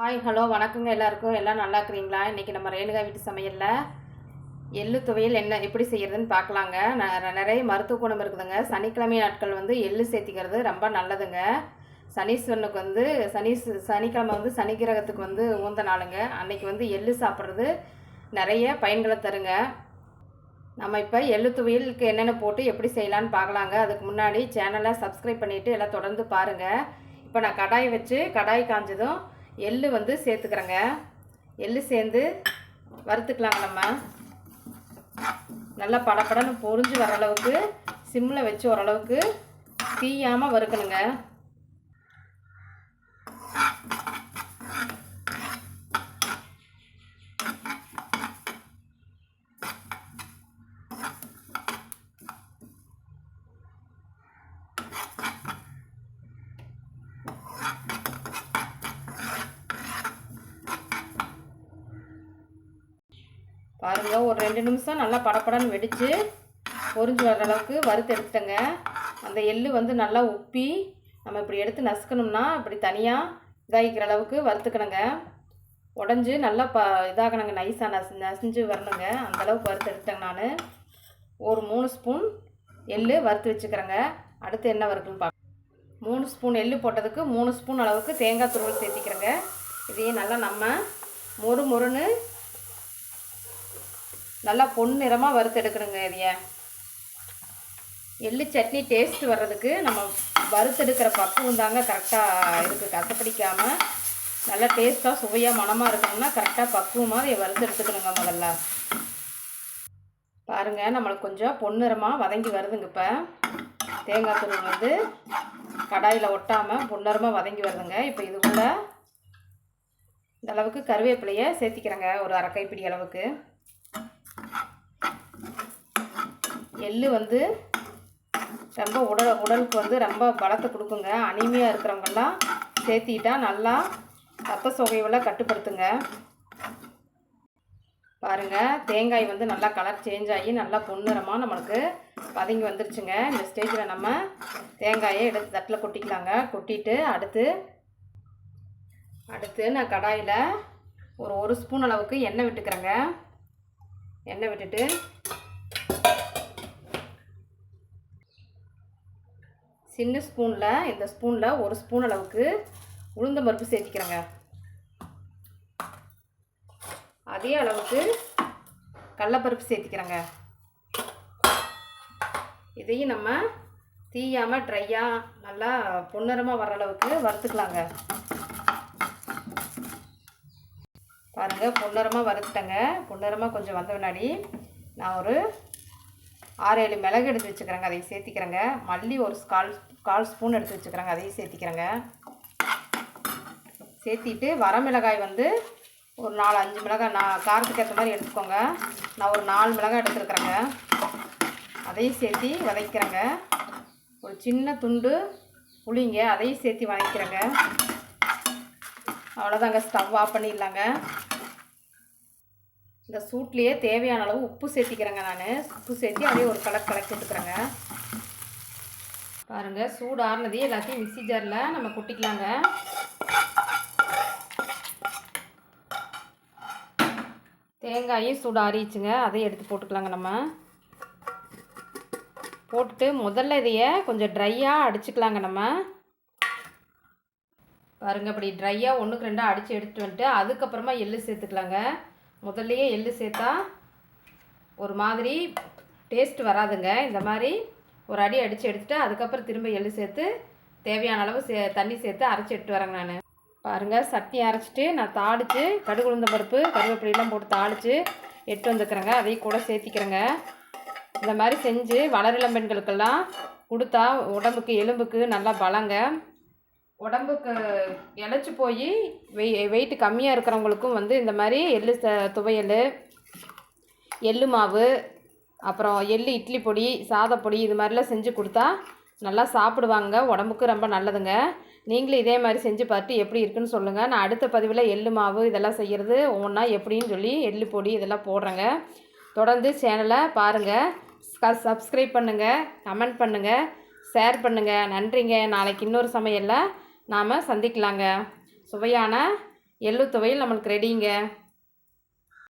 Hi hello வணக்கங்க எல்லாருக்கும். எல்லாம் நல்லா இருக்கிறீங்களா? இன்றைக்கி நம்ம ரேணுகா வீட்டு சமையலில் எள்ளு துவையல் என்ன எப்படி செய்கிறதுன்னு பார்க்கலாங்க. ந- நிறைய மருத்துவ குணம் இருக்குதுங்க. சனிக்கிழமை நாட்கள் வந்து எள்ளு சேர்த்திக்கிறது ரொம்ப நல்லதுங்க. சனீஸ்வரனுக்கு வந்து சனி சனிக்கிழமை வந்து சனி கிரகத்துக்கு வந்து ஊந்த நாளுங்க. அன்னைக்கு வந்து எள்ளு சாப்பிட்றது நிறைய பயன்களை தருங்க. நம்ம இப்போ எள்ளு துவையலுக்கு என்னென்ன போட்டு எப்படி செய்யலான்னு பார்க்கலாங்க. அதுக்கு முன்னாடி சேனலை சப்ஸ்கிரைப் பண்ணிவிட்டு எல்லாம் தொடர்ந்து பாருங்கள் இப்போ நான் கடாயை வச்சு கடாய் காஞ்சதும் எள்ளு வந்து சேர்த்துக்கிறேங்க. எள்ளு சேர்ந்து வறுத்துக்கலாங்க நம்ம. நல்லா படப்படன்னு பொறிஞ்சு வர அளவுக்கு சிம்மில் வச்சு ஓரளவுக்கு தீயாமல் வறுக்கணுங்க. பாருங்க ஒரு ரெண்டு நிமிஷம் நல்லா படப்படன்னு வெடித்து பொறிஞ்சு வர அளவுக்கு வறுத்து எடுத்துட்டேங்க. அந்த எள்ளு வந்து நல்லா உப்பி நம்ம இப்படி எடுத்து நசுக்கணும்னா இப்படி தனியாக இதாகிக்கிற அளவுக்கு வறுத்துக்கணுங்க. உடஞ்சி நல்லா ப இதாகணுங்க நைஸாக நசு நசிஞ்சு வரணுங்க. அந்தளவுக்கு வறுத்து எடுத்தேங்க நான். ஒரு மூணு ஸ்பூன் எள்ளு வறுத்து வச்சுக்கிறேங்க. அடுத்து என்ன வறுக்குன்னு பார்க்க மூணு ஸ்பூன் எள்ளு போட்டதுக்கு மூணு ஸ்பூன் அளவுக்கு தேங்காய் துருவல் சேர்த்திக்கிறேங்க. இதையும் நல்லா நம்ம மொறு மொறுன்னு நல்லா பொன்னிறமாக வறுத்து எடுக்கணுங்க இதைய. எள்ளு சட்னி டேஸ்ட் வர்றதுக்கு நம்ம வறுத்தெடுக்கிற பக்குவம் தாங்க கரெக்டாக இருக்குது கசப்பிடிக்காமல் நல்லா டேஸ்ட்டாக சுவையாக மணமாக இருக்கணும்னா கரெக்டாக பக்குவமாக இதை வறுத்து எடுத்துக்கணுங்க முதல்ல. பாருங்கள் நம்மளுக்கு கொஞ்சம் பொன்னிறமாக வதங்கி வருதுங்க இப்போ. தேங்காய் துருவல் வந்து கடாயில் ஒட்டாமல் பொன்னிறமாக வதங்கி வருதுங்க. இப்போ இதுக்குள்ள இந்த அளவுக்கு கருவேப்பிலையை சேர்த்திக்கிறேங்க ஒரு அரை கைப்பிடி அளவுக்கு. எள்ளு வந்து ரொம்ப உடல் உடலுக்கு வந்து ரொம்ப பலத்தை கொடுக்குங்க. அனிமையாக இருக்கிறவங்கெல்லாம் சேர்த்திட்டா நல்லா ரத்த சோகைவெல்லாம் கட்டுப்படுத்துங்க. பாருங்கள் தேங்காய் வந்து நல்லா கலர் சேஞ்ச் ஆகி நல்லா பொன்னிறமாக நம்மளுக்கு பதங்கி வந்துருச்சுங்க. இந்த ஸ்டேஜில் நம்ம தேங்காயை எடுத்து தட்டில் கொட்டிக்கலாங்க. கொட்டிட்டு அடுத்து அடுத்து நான் கடாயில் ஒரு ஒரு ஸ்பூன் அளவுக்கு எண்ணெய் விட்டுக்கிறேங்க. எண்ணெய் விட்டுட்டு சின்ன ஸ்பூனில் இந்த ஸ்பூனில் ஒரு ஸ்பூன் அளவுக்கு உளுந்தம் பருப்பு சேர்த்திக்கிறேங்க. அதே அளவுக்கு கடலப்பருப்பு சேர்த்திக்கிறேங்க. இதையும் நம்ம தீயாமல் ட்ரையாக நல்லா பொன்னிறமாக வர அளவுக்கு வறுத்துக்கலாங்க. பாருங்கள் பொன்னிறமாக வறுத்துட்டேங்க. பொன்னிறமாக கொஞ்சம் வந்த பின்னாடி நான் ஒரு ஆறு ஏழு மிளகு எடுத்து வச்சுக்கிறேங்க அதையும் சேர்த்திக்கிறேங்க. மல்லி ஒரு கால் கால் ஸ்பூன் எடுத்து வச்சுக்கிறேங்க அதையும் சேர்த்திக்கிறேங்க. சேர்த்திட்டு வரமிளகாய் வந்து ஒரு நாலு அஞ்சு மிளகாய் நான் காரத்துக்கு ஏற்ற மாதிரி எடுத்துக்கோங்க. நான் ஒரு நாலு மிளகாய் எடுத்துருக்குறேங்க. அதையும் சேர்த்தி வதக்கிறேங்க. ஒரு சின்ன துண்டு புளிங்க அதையும் சேர்த்தி வதக்கிறேங்க. அவ்வளோதாங்க ஸ்டவ் ஆஃப் பண்ணிடலாங்க. இந்த சூட்லேயே தேவையான அளவு உப்பு சேர்த்திக்கிறேங்க நான். உப்பு சேர்த்தி அதே ஒரு கலர் கலக்கி எடுத்துக்கிறேங்க பாருங்கள் சூடு ஆறுனதே எல்லாத்தையும் மிக்சி ஜாரில் நம்ம கொட்டிக்கலாங்க. தேங்காயும் சூடு ஆறிச்சுங்க அதையும் எடுத்து போட்டுக்கலாங்க நம்ம. போட்டுட்டு முதல்ல இதைய கொஞ்சம் ட்ரையாக அடிச்சுக்கலாங்க நம்ம. பாருங்க அப்படி ட்ரையாக ஒன்றுக்கு ரெண்டாக அடித்து எடுத்துகிட்டு வந்துட்டு அதுக்கப்புறமா எள்ளு சேர்த்துக்கலாங்க. முதல்லையே எள்ளு சேர்த்தா ஒரு மாதிரி டேஸ்ட் வராதுங்க. இந்த மாதிரி ஒரு அடி அடித்து எடுத்துட்டு அதுக்கப்புறம் திரும்ப எள்ளு சேர்த்து தேவையான அளவு சே தண்ணி சேர்த்து அரைச்சி எடுத்து வரேங்க நான். பாருங்கள் சட்னி அரைச்சிட்டு நான் தாளித்து கடுகு உளுந்த பருப்பு கருவேப்பிலையெல்லாம் போட்டு தாளித்து எட்டு வந்துக்கிறேங்க. அதையும் கூட சேர்த்திக்கிறேங்க. இந்த மாதிரி செஞ்சு வளரிளம் பெண்களுக்கெல்லாம் கொடுத்தா உடம்புக்கு எலும்புக்கு நல்லா பலங்க. உடம்புக்கு இழைச்சி போய் வெய் வெயிட் கம்மியாக இருக்கிறவங்களுக்கும் வந்து இந்த மாதிரி எள்ளு ச துவையல் எள்ளு மாவு அப்புறம் எள்ளு இட்லி பொடி சாதப்பொடி இது மாதிரிலாம் செஞ்சு கொடுத்தா நல்லா சாப்பிடுவாங்க. உடம்புக்கு ரொம்ப நல்லதுங்க. நீங்களும் இதே மாதிரி செஞ்சு பார்த்து எப்படி இருக்குன்னு சொல்லுங்கள் நான் அடுத்த பதிவில் எள்ளு மாவு இதெல்லாம் செய்கிறது ஒவ்வொன்றா எப்படின்னு சொல்லி எள்ளு பொடி இதெல்லாம் போடுறேங்க. தொடர்ந்து சேனலை பாருங்கள் சப்ஸ்கிரைப் பண்ணுங்கள் கமெண்ட் பண்ணுங்கள் ஷேர் பண்ணுங்கள் நன்றிங்க. நாளைக்கு இன்னொரு சமையலில் நாம் சந்திக்கலாங்க. சுவையான எள்ளு துவையல் நம்மளுக்கு ரெடிங்க